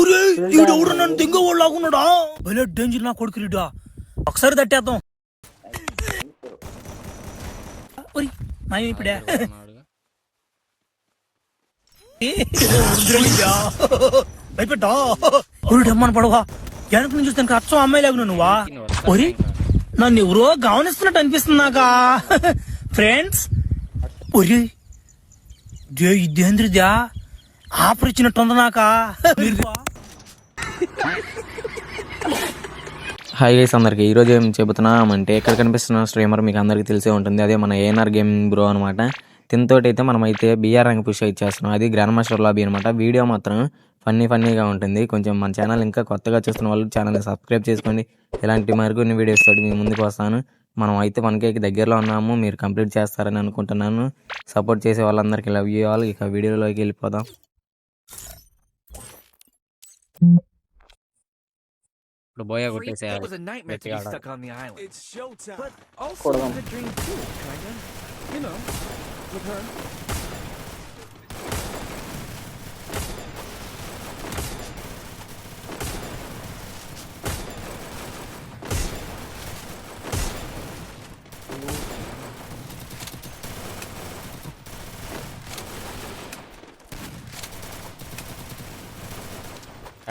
ఒరే ఈడెవడు నన్ను లాగున్నాడా భలే డేంజర్ నా కొడుకు రీడా ఒకసారి తట్టేద్దాం. ఒరి మాయం ఇప్పుడే. భయపెట్టా. ఒరుడమ్మని పడవా. వెనక నుంచి చూస్తే అచ్చం అమ్మాయి లాగున్నా నువ్వా? ఒరి నన్ను ఎవరో గమనిస్తున్నట్టు అనిపిస్తుంది నాకా. ఫ్రెండ్స్ ఒరి దే ఇదేంద్రిదా ఆఫర్ ఇచ్చినట్టుంది నాక హాయ్ గైస్ అందరికి. ఈరోజు ఏం చెబుతున్నామంటే ఎక్కడ కనిపిస్తున్న స్ట్రీమర్ మీకు అందరికీ తెలిసే ఉంటుంది. అదే మన ఏఎన్ఆర్ గేమ్ బ్రో అనమాట తినతోటి అయితే మనమైతే బీఆర్ ర్యాంక్ పుష్ ఇచ్చేస్తున్నాం. అది గ్రాండ్ మాస్టర్ లాబీ అనమాట వీడియో మాత్రం ఫన్నీ ఫన్నీగా ఉంటుంది. కొంచెం మన ఛానల్ ఇంకా కొత్తగా చూస్తున్న వాళ్ళు ఛానల్ని సబ్స్క్రైబ్ చేసుకోండి. ఇలాంటి మరికొన్ని వీడియోస్ తోటి మీ ముందుకు వస్తాను. మనం అయితే వన్ కేకి దగ్గరలో ఉన్నాము. మీరు కంప్లీట్ చేస్తారని అనుకుంటున్నాను. సపోర్ట్ చేసే వాళ్ళందరికీ లవ్ యూ ఆల్. ఇక వీడియోలోకి వెళ్ళిపోదాం. ఇప్పుడు బోయ కొట్టేసేయాలి.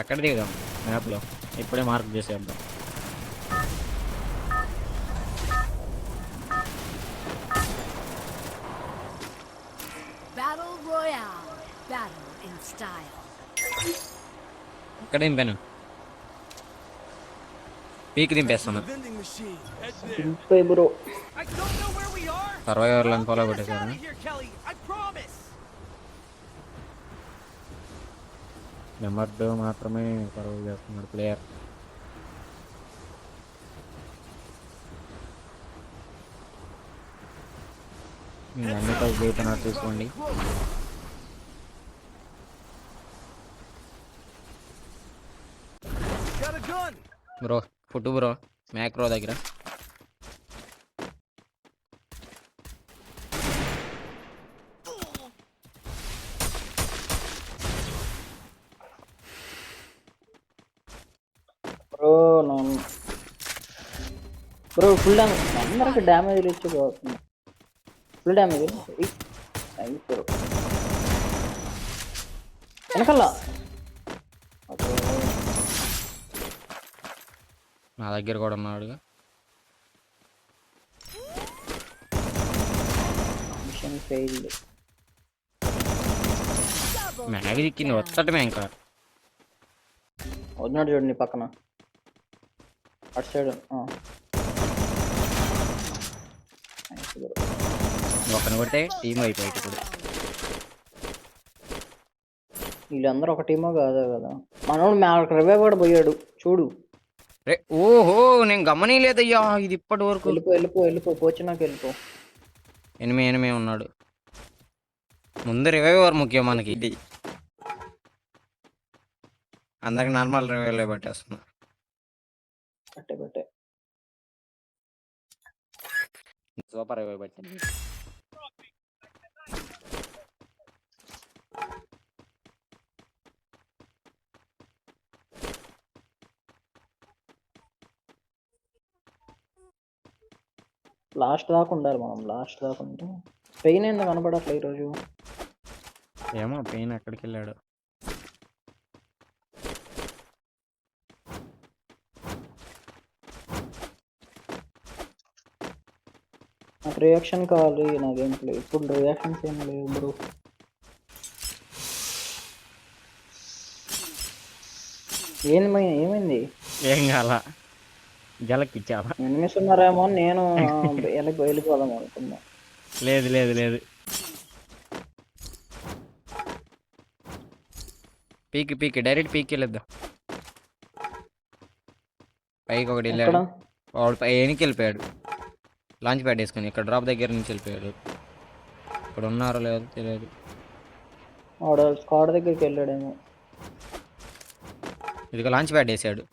అక్కడ దిగదాం మ్యాప్లో. ఇప్పుడే మార్క్ చేసేద్దాం. ఎక్కడ దింపాను. పీక్ దింపేస్తున్నా సర్వైవర్ లైన్ ఫాలో పెట్టేశారు టూ మాత్రమే సర్వ్ చేస్తున్నాడు ప్లేయర్ మీ అన్నితో దిగుతున్నారు చూసుకోండి. బ్రో ఫుట్ బ్రో మ్యాక్రో దగ్గర. బ్రో నేను బ్రో ఫుల్ డ్యామేజ్ అందరికి డ్యామేజ్ ఇచ్చి పోతుంది. ఫుల్ డ్యామేజ్ బ్రో వెనకల్లా నా దగ్గర కూడా ఉన్నాడుగా. మిషన్ ఫెయిల్డ్ మ్యాగ్ దిక్కింది వచ్చటమే ఇంకా. వదినాడు చూడు నీ పక్కన. అటు సైడ్ ఒకని కొడితే టీం అయిపోయి ఇప్పుడు వీళ్ళందరూ ఒక టీమో కాదా కదా. మనోడు మ్యా రవే కూడా పోయాడు. చూడు. రే ఓహో నేను గమనీయలేదయ్యా ఇది ఇప్పటి వరకు వెళ్ళిపో వెళ్ళిపో వెళ్ళిపో పోచినాక వెళ్ళిపో. ఎనిమిది ఎనిమిది ఉన్నాడు. ముందు రివైవర్ ముఖ్యం మనకి. ఇది అందరికి నార్మల్ రివైవ్లో పెట్టేస్తున్నా పట్టే పట్టే సూపర్ పెట్టింది లాస్ట్ దాకా ఉండాలి మనం లాస్ట్ దాకా ఉంటే. పెయిన్ ఎందుకు కనపడట్లే ఈరోజు. ఏమో పెయిన్ ఎక్కడికి వెళ్ళాడు నాకు రియాక్షన్ కావాలి నా గేమ్ ప్లే ఇప్పుడు రియాక్షన్స్ ఏం లేవు బ్రో ఏంది ఏమైంది? ఏం కాల? జలకి ఇచ్చావా ఎనిమిస్ ఉన్నారేమో అని నేను వెళ్ళి వెళ్ళిపోదాం అనుకున్నా. లేదు లేదు లేదు. పీకి పీకి డైరెక్ట్ పీకి వెళ్ళొద్దాం. పైకి ఒకటి వెళ్ళాడు. వాడు పై వెనక్కి వెళ్ళిపోయాడు. లాంచ్ ప్యాడ్ వేసుకొని ఇక్కడ డ్రాప్ దగ్గర నుంచి వెళ్ళిపోయాడు. ఇక్కడ ఉన్నారో లేదో తెలియదు. వాడు స్క్వాడ్ దగ్గరికి వెళ్ళాడేమో. ఇదిగో లాంచ్ ప్యాడ్ వేసాడు.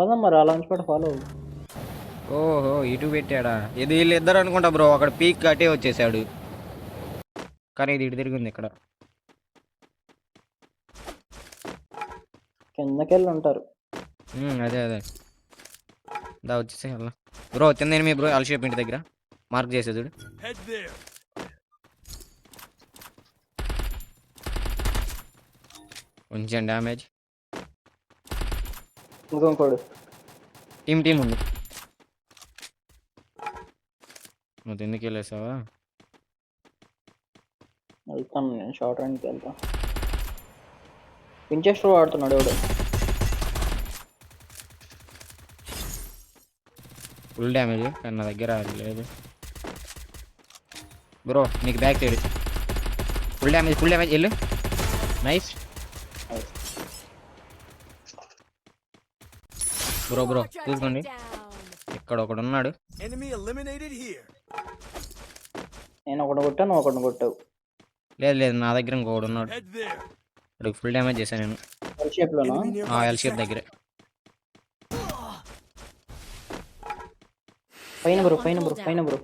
పదం మరి ఆ లాంచ్ ప్యాడ్ ఫాలో ఓహో ఇటు పెట్టాడా? ఇది వీళ్ళు ఇద్దరు అనుకుంటా బ్రో అక్కడ పీక్ అటే వచ్చేసాడు. కానీ ఇది ఇటు తిరిగింది ఇక్కడ. కిందకెళ్ళి ఉంటారు. అదే అదే. దా వచ్చేసి అలా. బ్రో వచ్చింది మీ బ్రో అలషేప్ ఇంటి దగ్గర. మార్క్ చేసే చూడు. Head there. కొంచెం డ్యామేజ్ ఇంకొకడు టీమ్ టీమ్ ఉంది. నువ్వు ఎందుకు వెళ్ళేసావా? వెళ్తాను నేను షార్ట్ రన్కి వెళ్తా. వించెస్టర్ వాడుతున్నాడు ఎవడు? Full damage. కానీ నా దగ్గర లేదు. బ్రో నీకు back side full damage full damage. వెళ్ళు. నైస్. బ్రో బ్రో చూసుకోండి. ఇక్కడ ఒకడు ఉన్నాడు. నేను ఒకటి కొట్టాను ఒకటి కొట్టావు. లేదు లేదు నా దగ్గర ఇంకొకడు ఉన్నాడు. ఫుల్ డ్యామేజ్ చేశాను నేను. ఎల్ షేప్ లోనా? Enemy nearby. ఎల్ షేప్ దగ్గరే. పైన బ్రో పైన బ్రో పైన బ్రో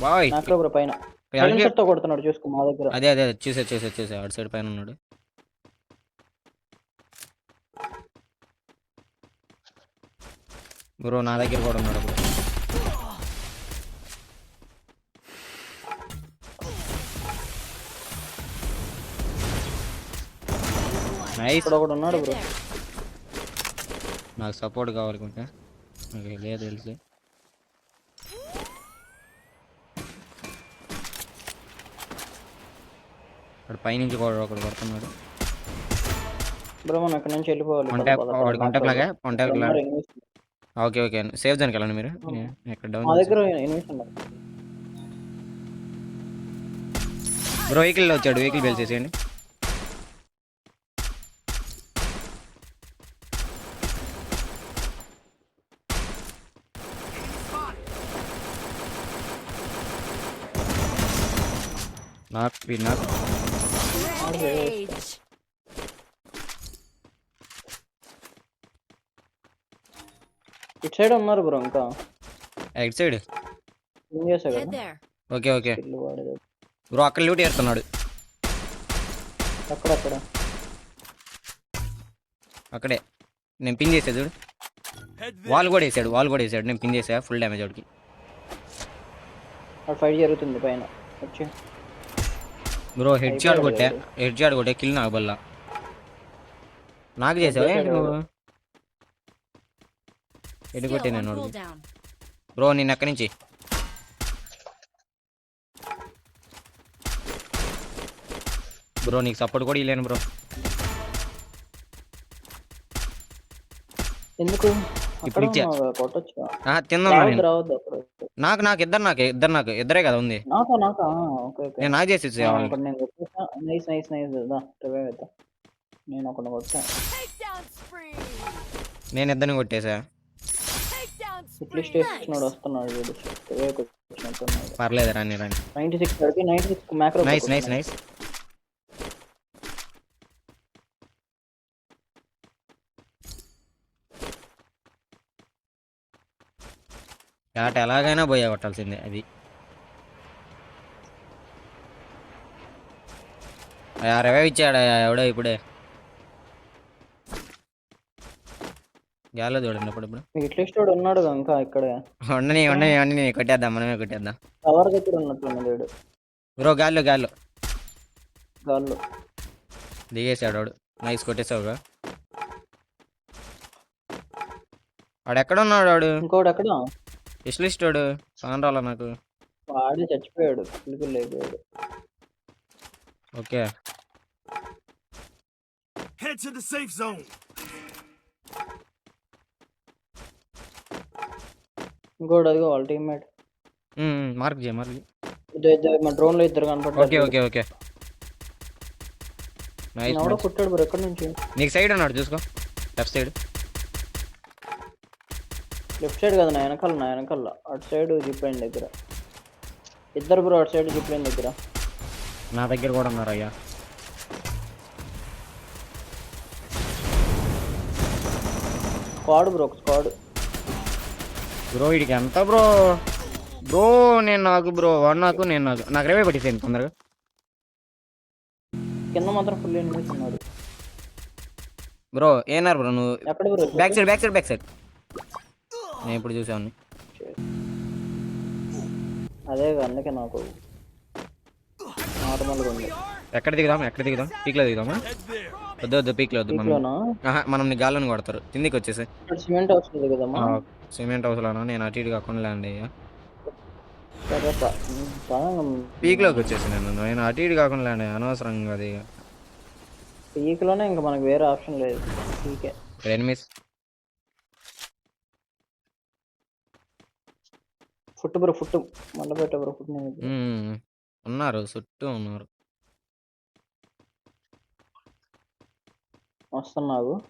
బాయ్ నాకులో బ్రో పైన సైలెన్సర్తో కొడుతున్నాడు చూసుకో మా దగ్గర అదే అదే చూసా చూసా చూసా అటు సైడ్ పైన ఉన్నాడు బ్రో నా దగ్గర కూడా ఉన్నాడు బ్రో నైస్ ఇక్కడ ఒకడు ఉన్నాడు బ్రో నాకు సపోర్ట్ కావాలి కొంచెం నాకు లేదు తెలుసు ఇక్కడ పైనుంచి కూడా ఒకడు కొడుతున్నాడు. బ్రో మనం ఇక్కడ నుంచి వెళ్ళిపోవాలి. వాడి enemies. Okay okay. సేఫ్ జోన్కి వెళ్ళండి మీరు. నేను ఇక్కడ మా డౌన్ దగ్గర బ్రో వెహికల్ వచ్చాడు. వెహికల్ బెల్ చేసేయండి. నాకు వీ- నాకు Rampage. ఇటు సైడ్ ఉన్నారు బ్రో ఇంకా. Eight side? ఏం Head there. Okay okay. ఇల్లు వాడేది. బ్రో అక్కడ లూట్ చేస్తున్నాడు. అక్కడక్కడ అక్కడే. నేను పిన్ చేసా చూడు. వాల్ కూడా వేసాడు వాల్ కూడా వేసాడు. నేను పిన్ చేసా ఫుల్ డ్యామేజ్ వాడికి. అక్కడ ఫైట్ జరుగుతుంది పైన. వచ్చి. బ్రో హెడ్ షాట్ కొట్టా. హెడ్ షాట్ కొట్టే? కిల్ నాకు బల్లా. నాకు చేసావా? ఏంటి నువ్వు? ఎటు Skill కొట్టే నేను. బ్రో నేను ఎక్కడి నుంచి. బ్రో నీకు సపోర్ట్ కూడా ఇవ్వలేను బ్రో ఎందుకు? ఇప్పుడు నాకు నాకు ఇద్దరు నాకు ఇద్దరు నాకు ఇద్దరే కదా ఉంది. నేను నాకు చేసి నేను ఇద్దరిని కొట్టేసా. పర్లేదు రాని రాని ninety six ninety six macro nice nice nice. ఆట ఎలాగైనా పోయా కొట్టాల్సిందే అది. రివైవ్ ఇచ్చాడు ఎవడో ఇప్పుడే? గాలో చూడండి ఇప్పుడు. మీకు ఇట్లీ స్టోడ్ ఉన్నాడు ఇంకా ఇక్కడే. ఉండని ఉండని ఉండని కొట్టేద్దాం మనమే కొట్టేద్దాం. టవర్ దగ్గర ఉన్నట్టున్నాడు వీడు. బ్రో గాల్లో గాల్లో. గాల్లో. దిగేసాడు వాడు. నైస్ కొట్టేసావుగా వాడు ఎక్కడ ఉన్నాడు వాడు? ఇంకోటి ఎక్కడ? స్పెషలిస్ట్ వాడు రాలా నాకు? వాడే చచ్చిపోయాడు. పిలుపులు లేకపోయాడు okay. Head to the safe zone. ఇంకోటి అదిగో వాళ్ళ టీమ్మేట్ మార్క్ చేయ మార్క్ మా డ్రోన్లో ఇద్దరు ఓకే కనపడ్డారు ఓకే. ఓకే నైస్ ఎవడో కుట్టాడు బ్రో ఎక్కడి నుంచి? నీకు సైడ్ ఉన్నాడు చూసుకో. Left side. లెఫ్ట్ సైడ్ కదా నా వెనకాల నా వెనకాల. అటు సైడ్ జిప్ లైన్ దగ్గర. ఇద్దరు బ్రో అటు సైడ్ జిప్ లైన్ దగ్గర. నా దగ్గర కూడా ఉన్నారు అయ్యా. Squad bro squad. బ్రో వీడికి ఎంత బ్రో? బ్రో నేను నాకు బ్రో వన్ నాకు నేను నాకు. నాకు రేవే పట్టింది తొందరగా. కింద మాత్రం ఫుల్ ఉన్నాడు. బ్రో ఏనారు బ్రో నువ్వు? Back side back side back side. నేను ఇప్పుడు చూసాను అదే అందుకే నాకు నార్మల్గా ఉంది ఎక్కడ దిగుదాం ఎక్కడ దిగుదాం? పీక్లో దిగుదామా? Head there. వద్దు వద్దు పీక్లో వద్దు. మనం మనం గాల్లోని కొడతారు. కిందికి వచ్చేసి సిమెంట్ వస్తుంది కదమ్మా సిమెంట్ హౌస్లోనా? నేను అటు ఇటు కాకుండా ల్యాండ్ అయ్యా. పీక్లోకి వచ్చేసి నేను. నేను అటు ఇటు కాకుండా ల్యాండ్ అయ్యా. అనవసరంగా అది పీక్లోనే ఇంకా మనకు వేరే ఆప్షన్ లేదు. పీకే. ఎనిమిస్ ఫుట్ బ్రో ఫుట్ మళ్ళీ పెట్ట బ్రో ఫుట్ నేను ఉన్నారు చుట్టూ ఉన్నారు. వస్తున్నావు.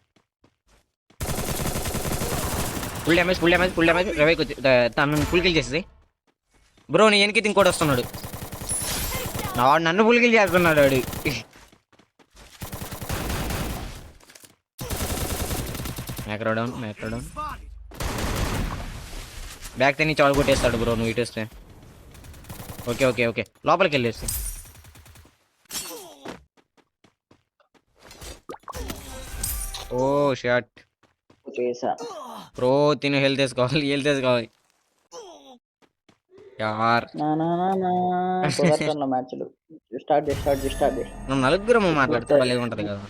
Full damage full damage full damage రవికి వచ్చి త- తనను ఫుల్ కిల్ చేసేసి. బ్రో నీ వెనక్కి ఇంకోటి వస్తున్నాడు నా వాడు నన్ను ఫుల్ కిల్ చేస్తున్నాడు వాడు. Macro down macro down Spotted. Back తిని చాలు కొట్టేస్తాడు బ్రో నువ్వు ఇటు వస్తే. Okay okay okay. లోపలికి వెళ్ళేసి. ఓ చేసా. బ్రో తిని హెల్త్ వేసుకోవాలి హెల్త్ వేసుకోవాలి నలుగురం మాట్లాడితే ఉంటది కదా.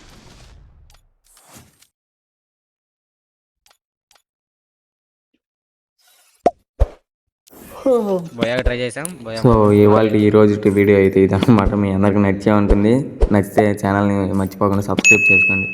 బోయాగా ట్రై చేసాం బోయా. సో ఇవాళ ఈ రోజు వీడియో అయితే ఇదన్నమాట. మీ అందరికి నచ్చే ఉంటుంది. నచ్చితే ఛానల్ని మర్చిపోకుండా సబ్స్క్రైబ్ చేసుకోండి.